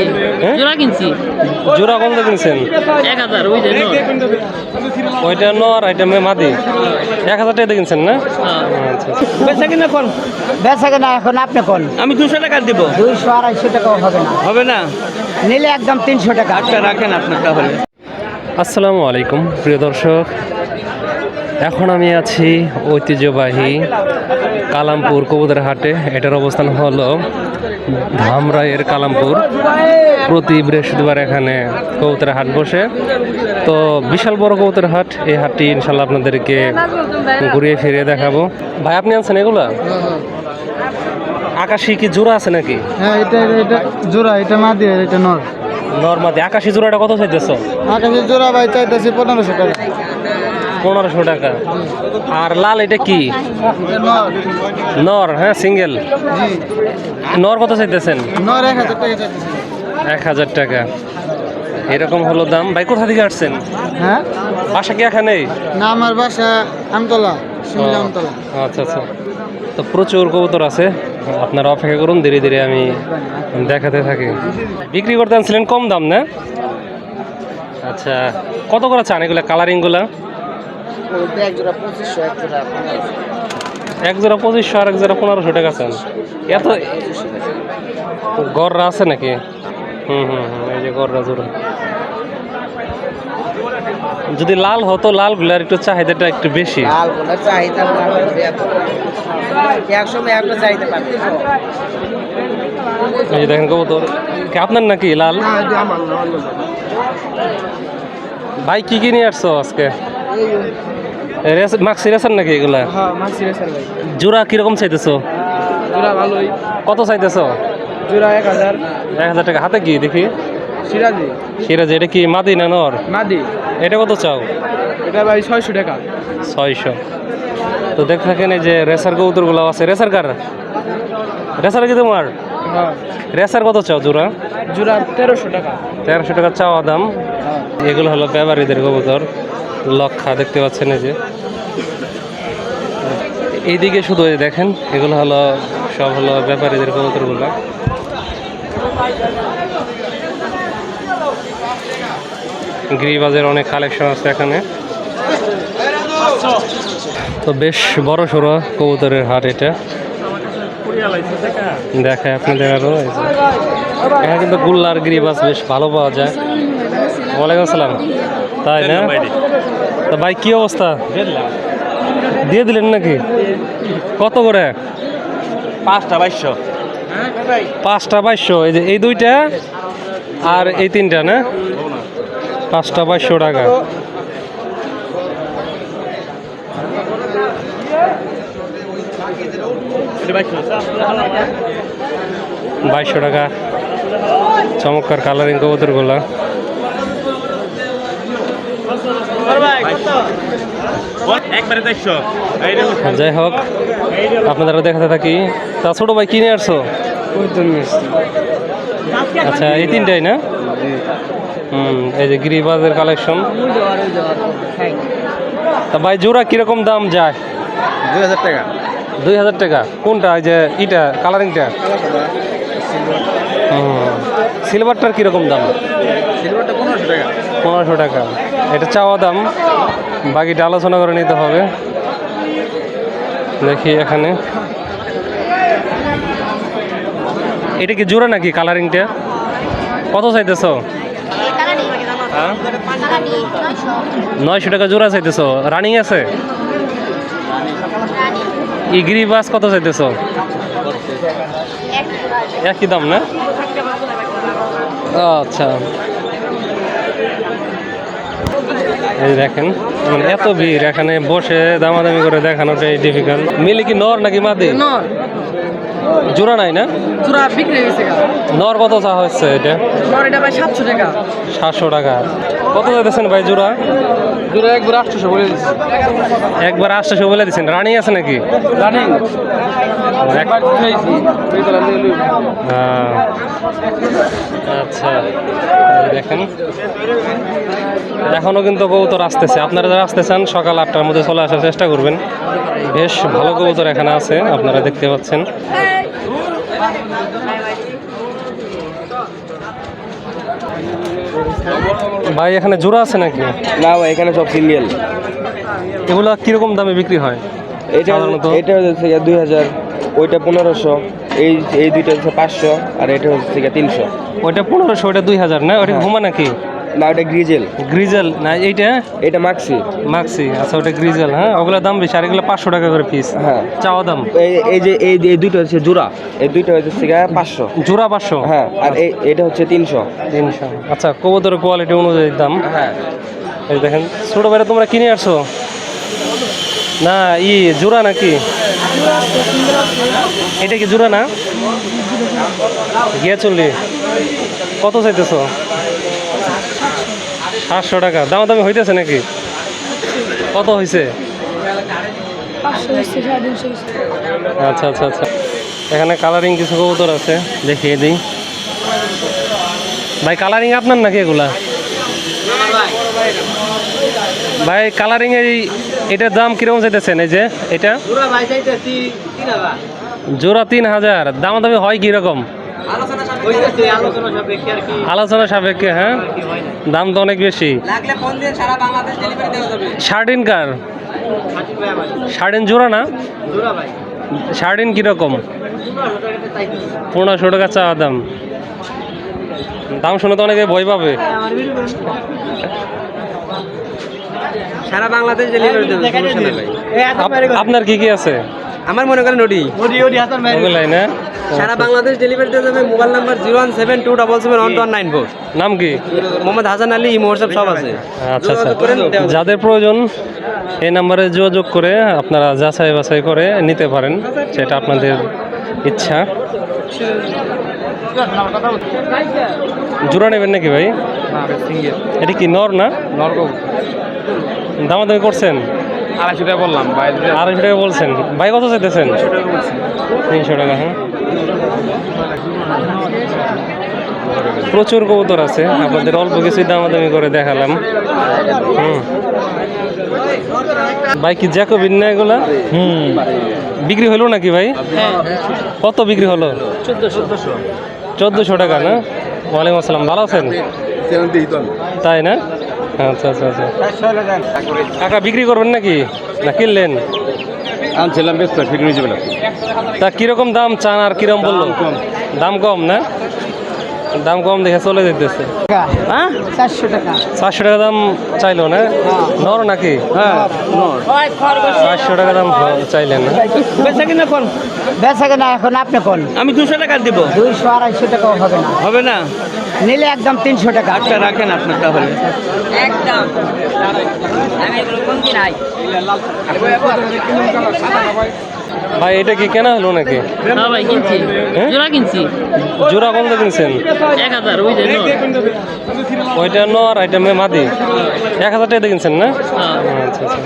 কিনছি। হ্যাঁ? জোড়া কিনছি। জোড়া কত কিনছেন? এক হাজার ওই জন্য ওইটা নর এটা মে মাদি। এক হাজার টাকা কিনছেন না? হ্যাঁ। আচ্ছা আচ্ছা। বেচা কিনা কোন? বেচা কেনা এখন আপনি কোন? আমি দুশো টাকা দিব। দুইশো আড়াইশো টাকাও হবে না। হবে না? নিলে একদম তিনশো টাকা। আচ্ছা রাখেন আপনার তাহলে। আসসালামু আলাইকুম প্রিয় দর্শক। এখন আমি আছি ঐতিহ্যবাহী কালামপুর কবুতর হাটে। এটার অবস্থান হলো ধামরাইয়ের কালামপুর। প্রতি বৃহস্পতিবার এখানে কবুতরের হাট বসে। তো বিশাল বড় কবুতরের হাট। এই হাটটি ইনশাল্লাহ আপনাদেরকে ঘুরিয়ে ফিরিয়ে দেখাবো। ভাই আপনি আনছেন এগুলা? আকাশি কি জোড়া আছে নাকি? হ্যাঁ এটা এটা জোড়া এটা মা দিয়ে এটা নর। নর্মাদি আকাশি জোড়াটা কত চাইতেছ? আকাশে জোড়া ভাই চাইতেছি পনেরোশো টাকা। পনেরোশো টাকা। আর লাল এটা কি? নর হ্যাঁ সিঙ্গেল। নর কত চাইতেছেন? এক হাজার টাকা এরকম হলো দাম। ভাই কোথা থেকে আসছেন? হ্যাঁ? বাসা কি এখানেই না আমার বাসা আমতলা আমতলা। আচ্ছা আচ্ছা। তো প্রচুর কবুতর আছে। আপনারা অপেক্ষা করুন ধীরে ধীরে আমি দেখাতে থাকি। বিক্রি করতে আনছিলেন কম দাম না? আচ্ছা কত করে চান এগুলো কালারিংগুলা এক জোড়া পঁচিশশো এক জোড়া এক জোড়া পঁচিশশো আর এক জোড়া পনেরোশো টাকা চান এত গররা আছে নাকি? হুম হুম হুম এই যে গররা জোড়া। যদি লাল হতো লালগুলার একটু চাহিদাটা একটু বেশি। লাল বলে চাহিদা একসময় একটা চাহিদা পাবে? এই দেখেন কবুতর। কি আপনার নাকি লাল? ভাই কি কি নিয়ে আসছো আজকে? মাক্সি রেসার নাকি এগুলা? হ্যাঁ জোড়া কীরকম চাইতেছো? জোড়া ভালোই। কত চাইতেছো? জোড়া এক হাজার। এক হাজার টাকা। হাতে কি দেখি? সিরাজি। সিরাজ এটা কি মাদি না নর? মাদি। এটা কত চাও? এটা ভাই ছয়শো টাকা। ছয়শো। তো দেখ থাকেন এই যে রেসার কবুতরগুলো আছে। রেসার কার? রেসার কি তোমার? হ্যাঁ। রেসার কত চাও জোড়া? জোড়া তেরোশো টাকা। তেরোশো টাকা চাওয়া দাম। এগুলো হলো ব্যবহারীদের কবুতর। লক্ষা দেখতে পাচ্ছেন এই যে। এইদিকে শুধু দেখেন, এগুলো হলো, সব হলো ব্যাপারীদের কবুতরগুলো। গিরিবাজের অনেক কালেকশন আছে এখানে। তো বেশ বড় সড়ো কবুতরের হাট এটা। দেখায় আপনাদের আরও এখানে কিন্তু গুল্লার গিরিবাজ বেশ ভালো পাওয়া যায়। ওয়ালাইকুম আসসালাম। তাই না? তা ভাই কি অবস্থা? দিয়ে দিলেন নাকি? কত করে? পাঁচটা বাইশশো। পাঁচটা বাইশশো। এই যে এই দুইটা আর এই তিনটা না? পাঁচটা বাইশশো টাকা। বাইশশো টাকা। চমৎকার কালারিং কবুতরগুলা একবারে চারশো যাই হোক আপনারা দেখাতে থাকি। তা ছোটো ভাই কিনে আসছো? আচ্ছা এই তিনটাই না? হুম এই যে গিরিবাজের কালেকশন তা ভাই জোড়া কীরকম দাম যায়? দুই হাজার টাকা। দুই হাজার টাকা। কোনটা? এই যে ইটা কালারিংটা হুম সিলভারটার কীরকম দাম? সিলভারটা পনেরোশো টাকা। পনেরোশো টাকা। এটা চাওয়া দাম। বাকিটা আলোচনা করে নিতে হবে। দেখি এখানে। এটা কি জোড়া নাকি কালারিংটা কত চাইতেছ? হ্যাঁ? নয়শো টাকা জোড়া চাইতেছ। রানিং আছে? ইগ্রি বাস কত চাইতেছ? একই দাম না? আচ্ছা। এই দেখেন মানে এত ভিড় এখানে বসে দামাদামি করে দেখানোটাই ডিফিকাল্ট মিলে কি নর নাকি মাদি? নর। জোড়া নাই না? জোড়া বিক্রি হয়ে গেছে গা। নর কত চা হচ্ছে এটা? নর এটা ভাই সাতশো টাকা। সাতশো টাকা। কত যাইতেছেন ভাই জোড়া? জোড়া একবার আটশোশো বলে দিচ্ছি একবার আটশোশো বলে দিচ্ছেন রানী আছে নাকি? রানিং। একবার দিয়েছি। হ্যাঁ। আচ্ছা। দেখেন। এখনও কিন্তু কবুতর আসতেছে। আপনারা যারা আসতে চান সকাল আটটার মধ্যে চলে আসার চেষ্টা করবেন। বেশ ভালো কবুতর এখানে আছে আপনারা দেখতে পাচ্ছেন। ভাই এখানে জোড়া আছে নাকি? না ভাই এখানে সব সিঙ্গেল। এগুলা কীরকম দামে বিক্রি হয়? এটা এটা হচ্ছে দুই হাজার ওইটা পনেরোশো এই এই দুইটা হচ্ছে পাঁচশো আর এটা হচ্ছে তিনশো। ওইটা পনেরোশো ওইটা দুই হাজার না? ওইটা ঘুমা নাকি? না ওটা গ্রিজেল। গ্রিজেল? না এইটা? এটা মাক্সি। মাক্সি? আচ্ছা ওটা গ্রিজেল হ্যাঁ? ওগুলোর দাম বেশি আর এগুলো পাঁচশো টাকা করে পিস হ্যাঁ। চাওয়া দাম? এই এই যে এই এই দুইটা হচ্ছে জোড়া। এই দুইটা হচ্ছে পাঁচশো। জোড়া পাঁচশো? হ্যাঁ আর এটা হচ্ছে তিনশো। তিনশো। আচ্ছা কবুতরের কোয়ালিটি অনুযায়ী দাম। হ্যাঁ। এই দেখেন ছোটো বাইরে তোমরা কিনে আসছো? না ই জোড়া নাকি? এটা কি জোড়া না? গিয়া চললি কত চাইতেছ? সাতশো টাকা। দাম দামি হইতেছে নাকি? কত হয়েছে আচ্ছা আচ্ছা আচ্ছা। এখানে কালারিং কিছু কবুতর আছে। দেখিয়ে দিই। ভাই কালারিং আপনার নাকি এগুলা? ভাই কালারিং এই এটার দাম কীরকম চাইতেছেন এই যে? এটা? জোড়া তিন হাজার। দাম দামি হয় কীরকম? আলোচনা সাপেক্ষে হ্যাঁ? দাম তো অনেক বেশি। শার্টিন কার? শার্টিন জোড়া না? শার্টিন কীরকম? পনেরোশো টাকা চা দাম। দাম শুনে তো অনেকে ভয় পাবে। সারা বাংলাদেশ ডেলিভারি দেবে ভাই। আপ- আপনার কি কি আছে? আমার মনে করেন ওডি না সারা বাংলাদেশ ডেলিভারি দিয়ে যাবে mobile number zero one seven two double seven one one nine four নাম কি? মোহাম্মদ হাসান আলী ইমো হোয়াটসঅ্যাপ সব আছে। আচ্ছা আচ্ছা। যাদের প্রয়োজন এই নাম্বারে যোগাযোগ করে আপনারা যাচাই বাছাই করে নিতে পারেন সেটা আপনাদের ইচ্ছা। জোড়া নেবেন নাকি ভাই? এটা কি নর না? দামাদামি করছেন? আড়াইশো টাকা বললাম আড়াইশো টাকা বলছেন। ভাই কত চাইতেছেন? তিনশো টাকা হ্যাঁ। প্রচুর কবুতর আছে। আপনাদের অল্প কিছুই দামাদামি করে দেখালাম। হুম। ভাই কি জ্যাকোবিন না এগুলা? হুম। বিক্রি হলো নাকি ভাই? কত বিক্রি হলো? চোদ্দোশো। টাকা না? ওয়ালাইকুম আসসালাম। ভালো আছেন? তাই না? আচ্ছা আচ্ছা আচ্ছা। টাকা বিক্রি করবেন নাকি? না কিনলেন? আনছিলাম বেশ ঠিক নিয়ে যাবে তা কীরকম দাম চান আর কীরকম বলল? দাম কম না? দাম কম দেখে চলে যেতেছে। হ্যাঁ? চারশো টাকা। চারশো টাকা দাম চাইলো না? নর নাকি? হ্যাঁ। চারশো টাকা দাম চাইলেন না। বেচা কিনা কোন? বেচা কেনা এখন আপনি কোন? আমি দুশো টাকা দিব। দুইশো আড়াইশো টাকাও হবে না। হবে না? নিলে একদম তিনশো টাকা। আচ্ছা রাখেন আপনার তাহলে। একদম। আমি এগুলো কোনদিন আই। ভাই এটা কি কেনা হলো নাকি? হ্যাঁ ভাই কিনছি। হ্যাঁ? জোড়া কিনছি। জোড়া কত কিনছেন? এক হাজার ওই যে। ওইটা নর এটা মে মাদি। এক হাজার টাকা দিয়ে কিনছেন না? হ্যাঁ। আচ্ছা আচ্ছা।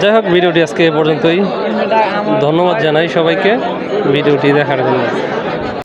যাই হোক ভিডিওটি আজকে এ পর্যন্তই। ধন্যবাদ জানাই সবাইকে। ভিডিওটি দেখার জন্য।